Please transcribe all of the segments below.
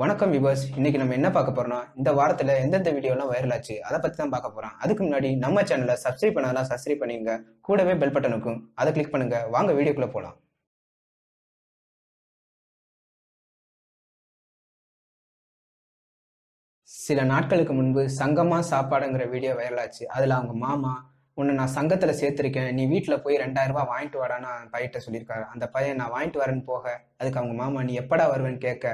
வணக்கம் விபர்ஸ் இன்னைக்கு நம்ம என்ன பார்க்க போறோம்னா இந்த வாரத்தில் எந்தெந்த வீடியோலாம் வைரல் ஆச்சு அதை பத்தி தான் பார்க்க போறோம். அதுக்கு முன்னாடி நம்ம சேனலை சப்ஸ்கிரைப் பண்ணலாம் சப்ஸ்கிரைப் பண்ணிங்க கூடவே பெல் பட்டனுக்கும் அதை கிளிக் பண்ணுங்க. வாங்க வீடியோக்குள்ள போலாம். சில நாட்களுக்கு முன்பு சங்கமா சாப்பாடுங்கிற வீடியோ வைரல் ஆச்சு. அதுல அவங்க மாமா உன்னை நான் சங்கத்துல சேர்த்திருக்கேன். நீ வீட்டில் போய் ரெண்டாயிரம் ரூபாய் வாங்கிட்டு வாடான்னு அந்த பையிட்ட சொல்லியிருக்காரு. அந்த பையன் நான் வாங்கிட்டு வரேன்னு போக அதுக்கு அவங்க மாமா நீ எப்படா வருவேன்னு கேட்க?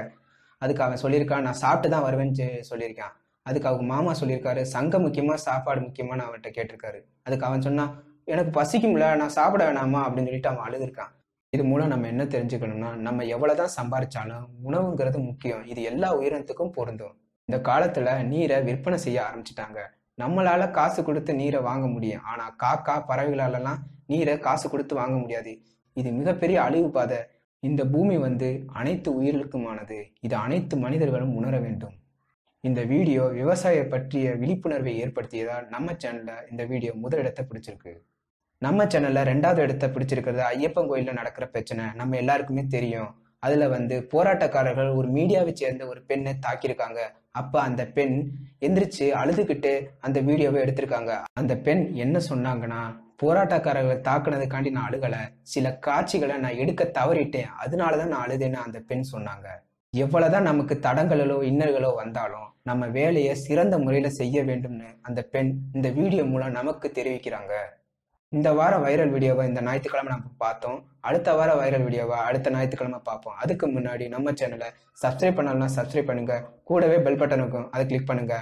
அதுக்கு அவன் சொல்லியிருக்கான் நான் சாப்பிட்டு தான் வருவேன்னு சொல்லியிருக்கான். அதுக்கு அவங்க மாமா சொல்லியிருக்காரு சங்கம் முக்கியமா சாப்பாடு முக்கியமான்னு அவன்கிட்ட கேட்டிருக்காரு. அதுக்கு அவன் சொன்னா எனக்கு பசிக்கும்ல நான் சாப்பிட வேணாமா? அப்படின்னு சொல்லிட்டு அவன் அழுதுருக்கான். இது மூலம் நம்ம என்ன தெரிஞ்சுக்கணும்னா நம்ம எவ்வளவுதான் சம்பாரிச்சாலும் உணவுங்கிறது முக்கியம். இது எல்லா உயிரினத்துக்கும் பொருந்தும். இந்த காலத்துல நீரை விற்பனை செய்ய ஆரம்பிச்சிட்டாங்க. நம்மளால காசு கொடுத்து நீரை வாங்க முடியும். ஆனா காக்கா பறவைகளாலலாம் நீரை காசு கொடுத்து வாங்க முடியாது. இது மிகப்பெரிய அழிவு பாதை. இந்த பூமி வந்து அனைத்து உயிர்களுக்குமானது. இது அனைத்து மனிதர்களும் உணர வேண்டும். இந்த வீடியோ விவசாய பற்றிய விழிப்புணர்வை ஏற்படுத்தியதால் நம்ம சேனல்ல இந்த வீடியோ முதலிடத்தை பிடிச்சிருக்கு. நம்ம சேனல்ல ரெண்டாவது இடத்தை பிடிச்சிருக்கிறது ஐயப்பன் கோயில்ல நடக்கிற பிரச்சனை. நம்ம எல்லாருக்குமே தெரியும். அதுல வந்து போராட்டக்காரர்கள் ஒரு மீடியாவை சேர்ந்த ஒரு பெண்ணை தாக்கியிருக்காங்க. அப்ப அந்த பெண் எந்திரிச்சு அழுதுகிட்டு அந்த வீடியோவை எடுத்திருக்காங்க. அந்த பெண் என்ன சொன்னாங்கன்னா போராட்டக்காரர்களை தாக்குனதுக்காண்டி நான் அழுகலை. சில காட்சிகளை நான் எடுக்க தவறிட்டேன். அதனால தான் நான் அழுதேன்னு அந்த பெண் சொன்னாங்க. எவ்வளவுதான் நமக்கு தடங்களோ இன்னல்களோ வந்தாலும் நம்ம வேலையை சிறந்த முறையில் செய்ய வேண்டும்னு அந்த பெண் இந்த வீடியோ மூலம் நமக்கு தெரிவிக்கிறாங்க. இந்த வார வைரல் வீடியோவை இந்த ஞாயிற்றுக்கிழமை நம்ம பார்த்தோம். அடுத்த வார வைரல் வீடியோவை அடுத்த ஞாயிற்றுக்கிழமை பார்ப்போம். அதுக்கு முன்னாடி நம்ம சேனலை சப்ஸ்கிரைப் பண்ணலாம் சப்ஸ்கிரைப் பண்ணுங்க. கூடவே பெல் பட்டன் இருக்கும் அதை கிளிக் பண்ணுங்க.